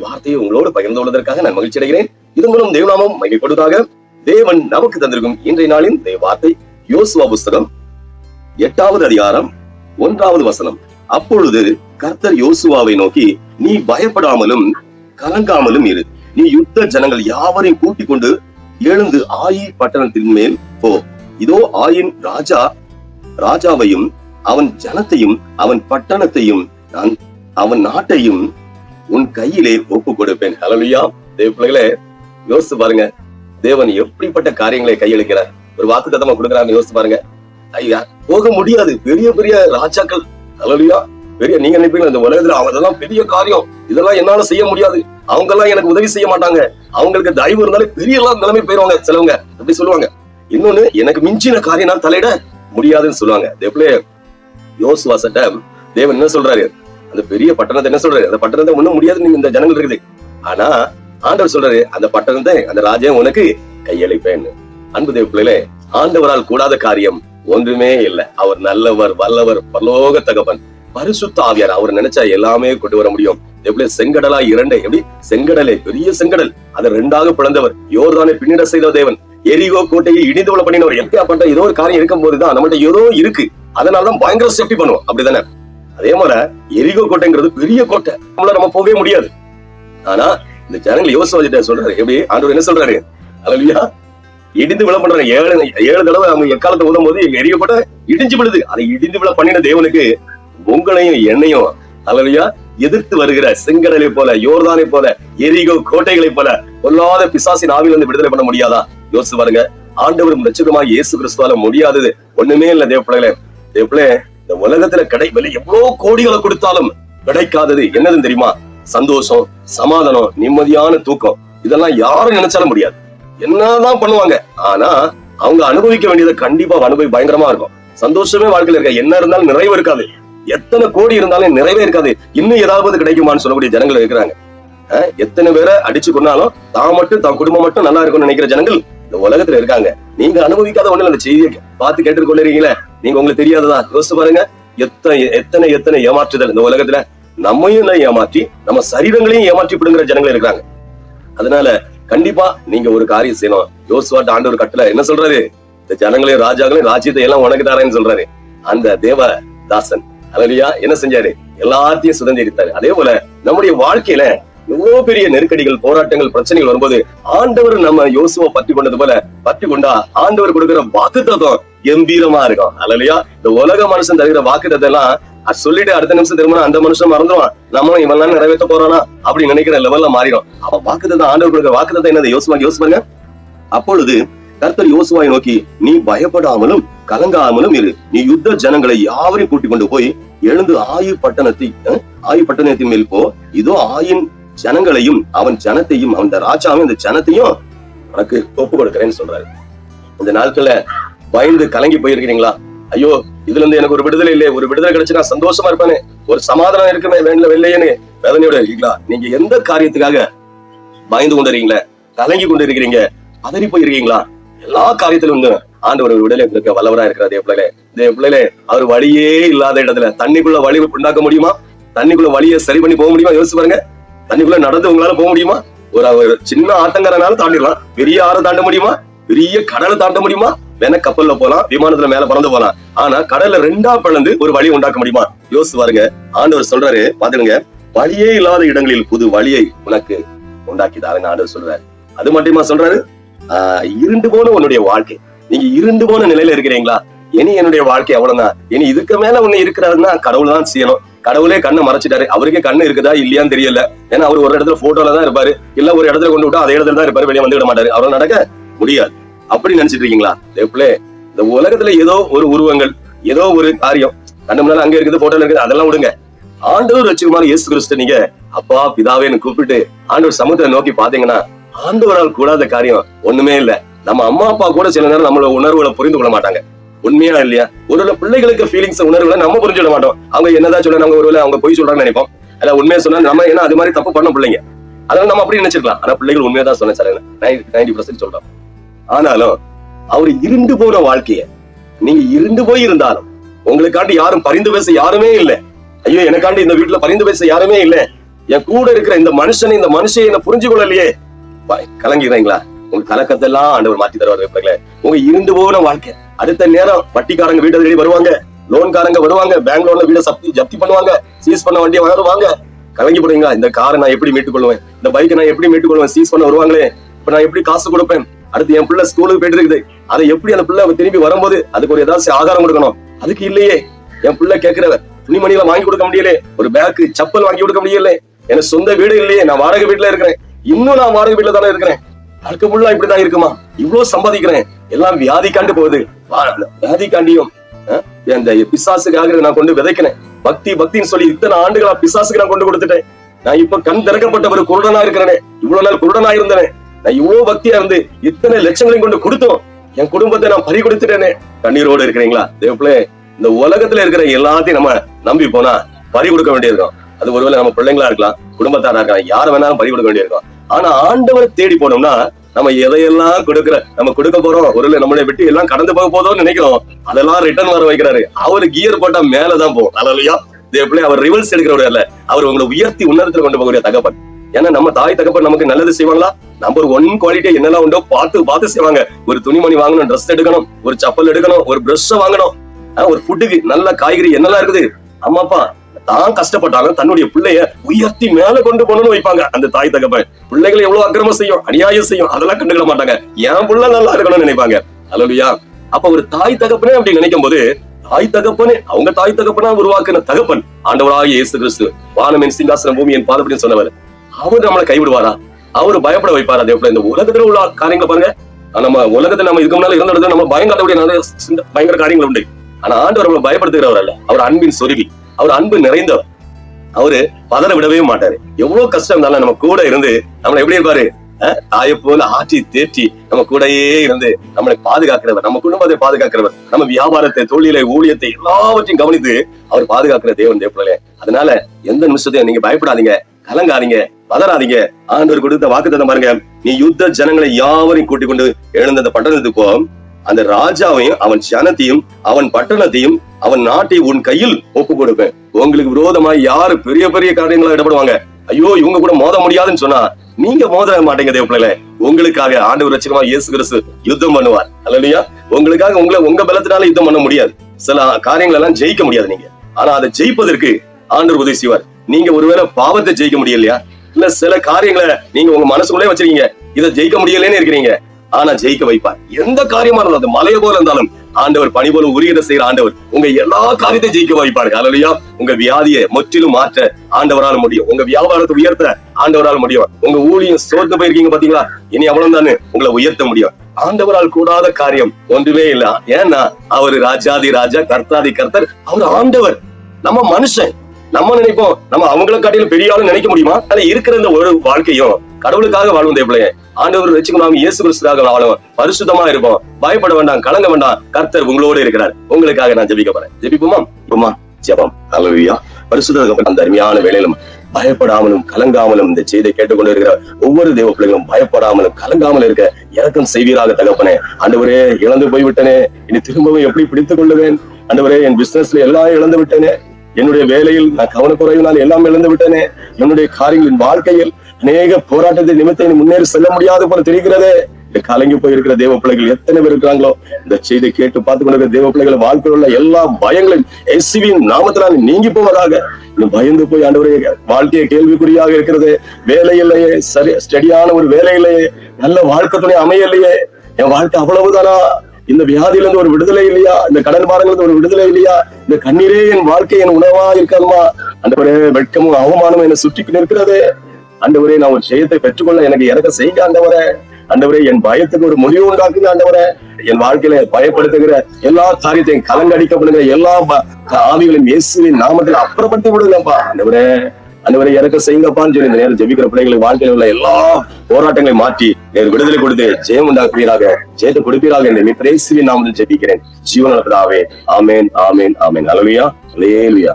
வார்த்தையை உங்களோடு பகிர்ந்து கொள்வதற்காக நான் மகிழ்ச்சி அடைகிறேன். இது மூலம் தேவநாமம் மகிழ்ப்படுவதாக தேவன் நமக்கு தந்திருக்கும் இன்றைய நாளின் இந்த வார்த்தை யோசுவா புஸ்தகம் எட்டாவது அதிகாரம் ஒன்றாவது வசனம். அப்பொழுது கர்த்தர் யோசுவாவை நோக்கி நீ பயப்படாமலும் கலங்காமலும் இரு. நீ யுத்த ஜனங்கள் யாவரையும் கூட்டிக் கொண்டு எழுந்து ஆயி பட்டணத்தின் மேல் போ. இதோ ஆயின் ராஜா ராஜாவையும் அவன் ஜனத்தையும் அவன் பட்டணத்தையும் நான் அவன் நாட்டையும் உன் கையிலே ஒப்பு கொடுப்பேன் ஹலலுயா தேவ பிள்ளைகளே யோசிச்சு பாருங்க. தேவன் எப்படிப்பட்ட காரியங்களை கையெழுக்கிறார் ஒரு வாக்குத்தத்தமா கொடுக்குறான்னு யோசிச்சு பாருங்க. ஐயா போக முடியாது. பெரிய பெரிய ராஜாக்கள். ஹலலுயா பெரிய நீங்க நினைப்பீங்க இந்த உலகத்துல அதெல்லாம் பெரிய காரியம். இதெல்லாம் என்னால செய்ய முடியாது. அவங்க எல்லாம் எனக்கு உதவி செய்ய மாட்டாங்க. அவங்களுக்கு தயவு இருந்தாலே பெரிய எல்லாம் நிலைமை போயிருவாங்க சிலவங்க. அப்படி சொல்லுவாங்க. இன்னொன்னு எனக்கு மிஞ்சின காரியம் நான் தலையிட முடியாதுன்னு சொல்லுவாங்க. தேவலே யோசுவாசட்ட தேவன் என்ன சொல்றாரு? அந்த பெரிய பட்டணத்தை என்ன சொல்றாரு? அந்த பட்டணத்தை ஒண்ணும் முடியாது நீங்க இந்த ஜனங்கள் இருக்குது. ஆனா ஆண்டவர் சொல்றாரு அந்த பட்டணத்தை அந்த ராஜ்யம் உனக்கு கையளிப்பேன். அன்பு தேவ பிள்ளைகளே ஆண்டவரால் கூடாத காரியம் ஒன்றுமே இல்லை. அவர் நல்லவர் வல்லவர் பலோக தகவன் பரிசுத்த ஆவியார். அவர் நினைச்சா எல்லாமே கொண்டு வர முடியும். எப்படி செங்கடலா இரண்டை எப்படி? செங்கடலே பெரிய செங்கடல். அதை ரெண்டாக பிளந்தவர். யோர்தானை பின்னிட செய்த தேவன். எரிகோ கோட்டையை இடிந்து கொள்ள பண்ணினவர் பண்ற ஏதோ ஒரு காரியம் இருக்கும் போதுதான் நம்மள்ட்ட ஏதோ இருக்கு. அதனாலதான் பயங்கர சேஃப்டி பண்ணுவோம் அப்படிதானே? அதே மாதிரி எரிகோ கோட்டைங்கிறது பெரிய கோட்டை. நம்மளால நம்ம போகவே முடியாது. ஆனா இந்த ஜனங்கள் யோசிச்சு சொல்றாரு. எப்படி? ஆண்டவர் என்ன சொல்றாரு? அல்லையா இடிந்து விழ பண்றாங்க ஏழு ஏழு தடவை அவங்க எக்காலத்தை ஊதும் போது எங்க எரிய கோட்டை இடிஞ்சு விழுது. அதை இடிந்து விழ பண்ணின தேவனுக்கு உங்களையும் என்னையும் அல்லையா எதிர்த்து வருகிற செங்கடலை போல யோர்தானை போல எரிகோ கோட்டைகளை போல பொல்லாத பிசாசின் ஆவிலிருந்து விடுதலை பண்ண முடியாதா? யோசிச்சு பாருங்க. ஆண்டவரும் ரட்சகமாக இயேசு கிறிஸ்துவால முடியாதது ஒண்ணுமே இல்ல தேவப்பிள்ளைகளே தேவப்பிள்ளை இந்த உலகத்துல கடை விலை எவ்வளவு கோடிகளை கொடுத்தாலும் கிடைக்காதது என்னதுன்னு தெரியுமா? சந்தோஷம் சமாதானம் நிம்மதியான தூக்கம். இதெல்லாம் யாரும் நினைச்சாலும் முடியாது. என்னதான் பண்ணுவாங்க? ஆனா அவங்க அனுபவிக்க வேண்டியதை கண்டிப்பா அனுபவி பயங்கரமா இருக்கும். சந்தோஷமே வாழ்க்கையில இருக்க என்ன இருந்தாலும் நிறைவு இருக்காது. எத்தனை கோடி இருந்தாலும் நிறைவே இருக்காது. இன்னும் ஏதாவது கிடைக்குமான்னு சொல்லக்கூடிய ஜனங்கள் இருக்கிறாங்க. அஹ் எத்தனை பேரை அடிச்சு கொண்டாலும் தான் மட்டும் தான் குடும்பம் மட்டும் நல்லா இருக்கும்னு நினைக்கிற ஜனங்கள் இந்த உலகத்துல இருக்காங்க. நீங்க அனுபவிக்காத ஒண்ணு அந்த செய்தியை பார்த்து கேட்டு கொள்ளுறீங்களே நீங்க உங்களுக்கு தெரியாததா? யோசிச்சு பாருங்க. எத்தனை எத்தனை எத்தனை ஏமாற்றுதல் இந்த உலகத்துல நம்மையும் ஏமாற்றி நம்ம சரீரங்களையும் ஏமாற்றி ஜனங்கள் இருக்கிறாங்க. அதனால கண்டிப்பா நீங்க ஒரு காரியம் செய்யணும். யோசுவாட்ட ஆண்டவர் கட்டல என்ன சொல்றாரு? இந்த ஜனங்களையும் ராஜாக்களையும் ராஜ்யத்தை எல்லாம் உனக்கு தரேன்னு சொல்றாரு. அந்த தேவ தாசன் அலலியா என்ன செஞ்சாரு? எல்லாத்தையும் சுதந்திரித்தாரு. அதே போல நம்முடைய வாழ்க்கையில எவ்வளவு பெரிய நெருக்கடிகள் போராட்டங்கள் பிரச்சனைகள் வரும்போது ஆண்டவர் நம்ம யோசுவா பற்றி கொண்டது போல பற்றி கொண்டா ஆண்டவர் கொடுக்கிற வாக்கு தத்துவம் கம்பீரமா இருக்கும். அல்லையா இந்த உலக மனுஷன் தருகிற வாக்கு எல்லாம் அது சொல்லிட்டு அடுத்த நிமிஷம் திரும்ப அந்த மனுஷன் மறந்துடுவான் நம்ம இவெல்லாம் நிறைவேற்ற போறானா? அப்படி நினைக்கிற லெவல்ல மாறிடும். அவன் வாக்குத்தத்தம் ஆண்டவர் கொடுக்கிற வாக்குத்தத்தம் என்னது? யோசுமா யோசிப்பாங்க அப்பொழுது கர்த்தர் யோசுவாய் நோக்கி நீ பயப்படாமலும் கலங்காமலும் இரு. நீ யுத்த ஜனங்களை யாவரையும் கூட்டிக் கொண்டு போய் எழுந்து ஆயு பட்டணத்தை ஆயு பட்டணத்தின் மேல் போ. இதோ ஆயின் ஜனங்களையும் அவன் ஜனத்தையும் அந்த ராஜாவும் இந்த ஜனத்தையும் உனக்கு ஒப்பு கொடுக்கிறேன்னு சொல்றாரு. இந்த நாட்கள்ல பயந்து கலங்கி போயிருக்கிறீங்களா? ஐயோ இதுல இருந்து எனக்கு ஒரு விடுதலை இல்லையே ஒரு விடுதலை கிடைச்சு நான் சந்தோஷமா இருப்பேன்னு ஒரு சமாதானம் இருக்குமே வேண்டல வெள்ளையேன்னு வேதனையோட இருக்கீங்களா? நீங்க எந்த காரியத்துக்காக பயந்து கொண்டு இருக்கீங்களா கலங்கி கொண்டு இருக்கிறீங்க பதறி போயிருக்கீங்களா? எல்லா காரியத்திலும் ஆண்டவர் ஒரு விடலை இருக்க வல்லவரா இருக்கிறார் அதே பிள்ளைகளே. இதே பிள்ளைகளே அவர் வழியே இல்லாத இடத்துல தண்ணிக்குள்ள வழி உண்டாக்க முடியுமா? தண்ணிக்குள்ள வழியை சரி பண்ணி போக முடியுமா? யோசிச்சு பாருங்க. தண்ணிக்குள்ள நடந்து உங்களால போக முடியுமா? ஒரு சின்ன ஆத்தங்கரனால தாண்டிடலாம். பெரிய ஆறை தாண்ட முடியுமா? பெரிய கடலை தாண்ட முடியுமா? வேணா கப்பல்ல போலாம் விமானத்துல மேல பறந்து போலாம். ஆனா கடல்ல ரெண்டா பிளந்து ஒரு வழி உண்டாக்க முடியுமா? யோசிச்சு பாருங்க. ஆண்டவர் சொல்றாரு பாத்துருங்க வழியே இல்லாத இடங்களில் புது வழியை உனக்கு உண்டாக்கி தாருன்னு ஆண்டவர் சொல்றாரு. அது மட்டுமா சொல்றாரு? ஆஹ் இருண்டு போன உன்னுடைய வாழ்க்கை. நீங்க இருண்டு போன நிலையில இருக்கிறீங்களா? இனி என்னுடைய வாழ்க்கை அவ்வளவுதான். இனி இதுக்கு மேல ஒண்ணு இருக்கிறாருன்னா கடவுள் தான் செய்யணும். கடவுளே கண்ணை மறைச்சிட்டாரு. அவருக்கே கண்ணு இருக்குதா இல்லையான்னு தெரியல. ஏன்னா அவர் ஒரு இடத்துல போட்டோல தான் இருப்பாரு. இல்ல ஒரு இடத்துல கொண்டு விட்டா அதே இடத்துல தான் இருப்பாரு வெளியே வந்து விட மாட்டாரு. அவரால் நடக்க முடியாது. அப்படி நினைச்சிட்டு இருக்கீங்களா? இந்த உலகத்துல ஏதோ ஒரு உருவங்கள் ஏதோ ஒரு காரியம் கண்ணு முன்னால அங்க இருக்குது போட்டோல இருக்குது அதெல்லாம் விடுங்க. ஆண்டவர் வச்சுக்குமாறு இயேசு கிறிஸ்து நீங்க அப்பா பிதாவேன்னு கூப்பிட்டு ஆண்டவர் சமூகத்தை நோக்கி பாத்தீங்கன்னா ஆண்டவரால் கூடாத காரியம் ஒண்ணுமே இல்ல. நம்ம அம்மா அப்பா கூட சில நேரம் நம்மளோட உணர்வுகளை புரிந்து கொள்ள மாட்டாங்க. உண்மையா இல்லையா? ஒருவேளை பிள்ளைகளுக்கு ஃபீலிங்ஸ் உணர்வுகளை நம்ம புரிஞ்சுட மாட்டோம். அவங்க என்னதான் சொல்ல நாங்க ஒருவேளை அவங்க பொய் சொல்றாங்கன்னு நினைப்போம். அதான் உண்மையா சொன்னா நம்ம என்ன அது மாதிரி தப்பு பண்ண பிள்ளைங்க. அதனால நம்ம அப்படி நினைச்சிருக்கலாம். ஆனா பிள்ளைகள் உண்மையா தான் சொன்னேன் சார். நைன்டி பர்சன்ட் சொல்றோம். ஆனாலும் அவர் இருண்டு போன வாழ்க்கைய நீங்க இருண்டு போய் இருந்தாலும் உங்களுக்காண்டி யாரும் பரிந்து பேச யாருமே இல்லை. ஐயோ எனக்காண்டி இந்த வீட்டுல பரிந்து பேச யாருமே இல்ல. என் கூட இருக்கிற இந்த மனுஷனை இந்த மனுஷன் என்ன புரிஞ்சு கொள்ளலையே. ப- கலங்கிறீங்களா உங்க கலக்கத்தெல்லாம் ஆண்டவர் மாத்தி தருவாரு உங்க இருண்டு போன வாழ்க்கை. அடுத்த நேரம் வட்டிக்காரங்க வீட்டை தேடி வருவாங்க. லோன்காரங்க வருவாங்க. பேங்க் லோன்ல வீட சப்தி ஜப்தி பண்ணுவாங்க. சீஸ் பண்ண வண்டியை வருவாங்க கலங்கி போடுவீங்களா? இந்த காரை நான் எப்படி மீட்டுக் கொள்வேன் இந்த பைக்கை நான் எப்படி மீட்டுக் கொள்வேன் சீஸ் பண்ண வருவாங்களே. இப்ப நான் எப்படி காசு கொடுப்பேன்? அடுத்து என் பிள்ளை ஸ்கூலுக்கு போயிட்டு இருக்குது. அதை எப்படி அந்த பிள்ளை திரும்பி வரும்போது அதுக்கு ஒரு ஏதாச்சும் ஆதாரம் கொடுக்கணும்? அதுக்கு இல்லையே. என் பிள்ளை கேட்கிறவர் துணிமணிகளை வாங்கி கொடுக்க முடியல. ஒரு பேக்கு சப்பல் வாங்கி கொடுக்க முடியல. எனக்கு சொந்த வீடு இல்லையே. நான் வாடகை வீட்டுல இருக்கிறேன். இன்னும் நான் வாடகை வீட்டுல தானே இருக்கிறேன். வாழ்க்கை ஃபுல்லா இப்படிதான் இருக்குமா? இவ்வளவு சம்பாதிக்கிறேன். எல்லாம் வியாதிக்காண்டு போகுது. வியாதிக்காண்டியும் அந்த பிசாசுக்காக நான் கொண்டு விதைக்கிறேன். பக்தி பக்தின்னு சொல்லி இத்தனை ஆண்டுகளா பிசாசுக்கு நான் கொண்டு கொடுத்துட்டேன். நான் இப்ப கண் திறக்கப்பட்ட ஒரு குருடனா இருக்கிறேனே. இவ்வளவு நாள் குருடனா இருந்தேனே. நான் இவ்வளவு பக்தியா இருந்து இத்தனை லட்சங்களையும் கொண்டு கொடுத்தோம். என் குடும்பத்தை நான் பறி கொடுத்துட்டேனே. கண்ணீரோடு இருக்கிறீங்களா? தேவப்பிள்ளை இந்த உலகத்துல இருக்கிற எல்லாத்தையும் நம்ம நம்பி போனா பறி கொடுக்க வேண்டியிருக்கோம். அது ஒருவேளை நம்ம பிள்ளைங்களா இருக்கலாம் குடும்பத்தாரா இருக்கலாம் யார வேணாலும் பறி கொடுக்க வேண்டியிருக்கோம். ஆனா ஆண்டவரை தேடி போனோம்னா நம்ம எதையெல்லாம் கொடுக்கிற நம்ம கொடுக்க போறோம் ஒருவேளை நம்மளை விட்டு எல்லாம் கடந்து போக போதோம்னு நினைக்கிறோம். அதெல்லாம் ரிட்டர்ன் வர வைக்கிறாரு. அவரு கியர் போட்டா மேலதான் போகும். அலையா எப்படி அவர் ரிவர்ஸ் எடுக்கிறவர் இல்ல அவர் உங்களை உயர்த்தி உன்னதத்துல கொண்டு போகக்கூடிய தகப்பன். ஏன்னா நம்ம தாய் தகப்பன் நமக்கு நல்லது செய்வாங்களா? நம்பர் ஒன் குவாலிட்டி என்னெல்லாம் உண்டோ பார்த்து பார்த்து செய்வாங்க. ஒரு துணிமணி வாங்கணும் ட்ரெஸ் எடுக்கணும் ஒரு செப்பல் எடுக்கணும் ஒரு பிரஷ் வாங்கணும். ஆஹ் ஒரு ஃபுட்டுக்கு நல்ல காய்கறி என்னெல்லாம் இருக்குது? அம்மாப்பா தான் கஷ்டப்பட்டாலும் தன்னுடைய பிள்ளைய உயர்த்தி மேல கொண்டு போகணும்னு வைப்பாங்க. அந்த தாய் தகப்பன் பிள்ளைகளை எவ்வளவு அக்கிரமம் செய்யும் அநியாயம் செய்யும் அதெல்லாம் கண்டுக்கிட மாட்டாங்க. என் புள்ள நல்லா இருக்கணும்னு நினைப்பாங்க. அலலுயா அப்ப ஒரு தாய் தகப்பனே அப்படி நினைக்கும் போது தாய் தகப்பனே அவங்க தாய் தகப்பனா உருவாக்குன தகப்பன் ஆண்டவராக இயேசு கிறிஸ்து வானமின் சிங்காசனம் பூமி என் பாதப்படின்னு சொன்னவர். அவர் நம்மளை கைவிடுவாரா? அவர் பயப்பட வைப்பாரா? அதே இந்த உலகத்துல உள்ள காரியங்களை பாருங்க. நம்ம உலகத்துல நம்ம இதுக்கு முன்னால இருந்த இடத்துல நம்ம பயங்காட்டக்கூடிய நிறைய பயங்கர காரியங்கள் உண்டு. ஆனா ஆண்டவர் நம்மளை பயப்படுத்துகிறவர் அல்ல. அவர் அன்பின் சொருவி அவர் அன்பு நிறைந்தவர். அவரு பதற விடவே மாட்டாரு. எவ்வளவு கஷ்டம் இருந்தாலும் நம்ம கூட இருந்து நம்மளை எப்படி இருப்பாரு? அஹ், தாயை போல ஆற்றி தேற்றி நம்ம கூடயே இருந்து நம்மளை பாதுகாக்கிறவர் நம்ம குடும்பத்தை பாதுகாக்கிறவர் நம்ம வியாபாரத்தை தொழிலை ஊழியத்தை எல்லாவற்றையும் கவனித்து அவர் பாதுகாக்கிற தேவன் தேவப்பிள்ளை அதனால எந்த நிமிஷத்தையும் நீங்க பயப்படாதீங்க கலங்காதீங்க பதறாதீங்க. ஆண்டவர் கொடுத்த வாக்குத்தத்தம் பாருங்க. நீ யுத்த ஜனங்களை யாவரையும் கூட்டிக் கொண்டு எழுந்த அந்த பட்டணத்துக்கு போ. அந்த ராஜாவையும் அவன் ஜனத்தையும் அவன் பட்டணத்தையும் அவன் நாட்டை உன் கையில் ஒப்பு கொடுப்பேன். உங்களுக்கு விரோதமா யாரு பெரிய பெரிய காரியங்களா இடப்படுவாங்க? ஐயோ இவங்க கூட மோத முடியாதுன்னு சொன்னா நீங்க மோத மாட்டேங்க தேவப்பிள்ளைல உங்களுக்காக ஆண்டவர் லட்சமா இயேசு கிறிஸ்து யுத்தம் பண்ணுவார். அல்லையா உங்களுக்காக உங்களை உங்க பலத்தினால யுத்தம் பண்ண முடியாது. சில காரியங்கள் எல்லாம் ஜெயிக்க முடியாது நீங்க. ஆனா அதை ஜெயிப்பதற்கு ஆண்டவர் உதவி செய்வார். நீங்க ஒருவேளை பாவத்தை ஜெயிக்க முடியலையா? இல்ல சில காரியங்களை நீங்க உங்க மனசுக்குள்ளே வச்சிருக்கீங்க. இதை ஜெயிக்க முடியலன்னு இருக்கிறீங்க. ஆனா ஜெயிக்க வைப்பார். எந்த காரியமா இருந்தாலும் அது மலையை போல இருந்தாலும் ஆண்டவர் பணி போல உரியத செய்யற ஆண்டவர் உங்க எல்லா காரியத்தையும் ஜெயிக்க வைப்பாரு. அதுலயா உங்க வியாதியை முற்றிலும் மாற்ற ஆண்டவரால முடியும். உங்க வியாபாரத்தை உயர்த்த ஆண்டவரால் முடியும். உங்க ஊழியம் சோர்ந்து போயிருக்கீங்க பாத்தீங்களா? இனி அவ்வளவு தானே உங்களை உயர்த்த முடியும். ஆண்டவரால் கூடாத காரியம் ஒன்றுமே இல்ல. ஏன்னா அவர் ராஜாதி ராஜா கர்த்தாதி கர்த்தர். அவர் ஆண்டவர். நம்ம மனுஷன். நம்ம நினைப்போம் நம்ம அவங்கள காட்டிலும் பெரிய ஆளும் நினைக்க முடியுமா? ஆனா இருக்கிற இந்த ஒரு வாழ்க்கையும் கடவுளுக்காக வாழ்வோம் தேவளைய ஆண்டவர் வச்சுக்கணும் இயேசு கிறிஸ்துக்காக வாழுவோம் பரிசுத்தமா இருப்போம். பயப்பட வேண்டாம் கலங்க வேண்டாம். கர்த்தர் உங்களோட இருக்கிறார். உங்களுக்காக நான் ஜெபிக்க போறேன். ஜெபிப்போமா? இப்போமா ஜெபம். அல்லா பரிசுத்த அந்த அருமையான வேலையிலும் பயப்படாமலும் கலங்காமலும் இந்த செய்தியை கேட்டுக்கொண்டு இருக்கிற ஒவ்வொரு தேவ பிள்ளைகளும் பயப்படாமலும் கலங்காமல் இருக்க இறக்கம் செய்வீராக தகப்பனே. ஆண்டவரே இழந்து போய்விட்டனே. இனி திரும்பவும் எப்படி பிடித்துக் கொள்ளுவேன்? ஆண்டவரே என் பிசினஸ்ல எல்லாம் இழந்து விட்டேனே. என்னுடைய வேலையில் நான் கவனக்குறைவினால் எல்லாம் இழந்து விட்டேனே. என்னுடைய காரியங்களின் வாழ்க்கையில் அநேக போராட்டத்தை நிமித்தம் முன்னேறி செல்ல முடியாது போல தெரிகிறதே. இந்த கலங்கி போயிருக்கிற தேவ பிள்ளைகள் எத்தனை பேர் இருக்கிறாங்களோ? இந்த செய்தி கேட்டு பார்த்து கொண்டிருக்கிற தேவ பிள்ளைகள் வாழ்க்கையில் உள்ள எல்லா பயங்களும் எஸ்வியின் நாமத்தினால் நீங்கி போவதாக. பயந்து போய் ஆண்டவரே வாழ்க்கையை கேள்விக்குறியாக இருக்கிறது. வேலை இல்லையே சரி ஸ்டடியான ஒரு வேலை இல்லையே நல்ல வாழ்க்கை துணை அமையலையே. என் வாழ்க்கை அவ்வளவுதானா? இந்த வியாதியில இருந்து ஒரு விடுதலை இல்லையா? இந்த கடன் பாரங்கள்ல ஒரு விடுதலை இல்லையா? இந்த கண்ணீரே என் வாழ்க்கை என் உணவா அந்த ஆண்டவரே வெட்கமும் அவமானமும் என்னை சுற்றி இருக்கிறது ஆண்டவரே நான் ஒரு ஜெயத்தை பெற்றுக்கொள்ள எனக்கு இறக்க செய்யுங்க ஆண்டவரே. ஆண்டவரே என் பயத்துக்கு ஒரு முடிவு உண்டாக்குங்க ஆண்டவரே. என் வாழ்க்கையில பயப்படுத்துகிற எல்லா காரியத்தையும் கலங்கடிக்கப்படுகிற எல்லா ஆவிகளின் ஆவிகளையும் இயேசுவின் நாமத்தில் அப்புறப்படுத்தி விடுங்கப்பா ஆண்டவரே. ஆண்டவரை இறக்க செய்யுங்கப்பான்னு சொல்லி இந்த நேரம் ஜெபிக்கிற பிள்ளைகளை வாழ்க்கையில் உள்ள எல்லா போராட்டங்களையும் மாற்றி நேர் விடுதலை கொடுத்து ஜெயம் உண்டாக்குவீராக ஜெயத்தை கொடுப்பீராக என்று நீ பிரேசுவின் நாமத்தில் ஜெபிக்கிறேன். ஜீவன் ஜீவனதாவே ஆமேன் ஆமேன் ஆமேன். அலவியா அலேலுயா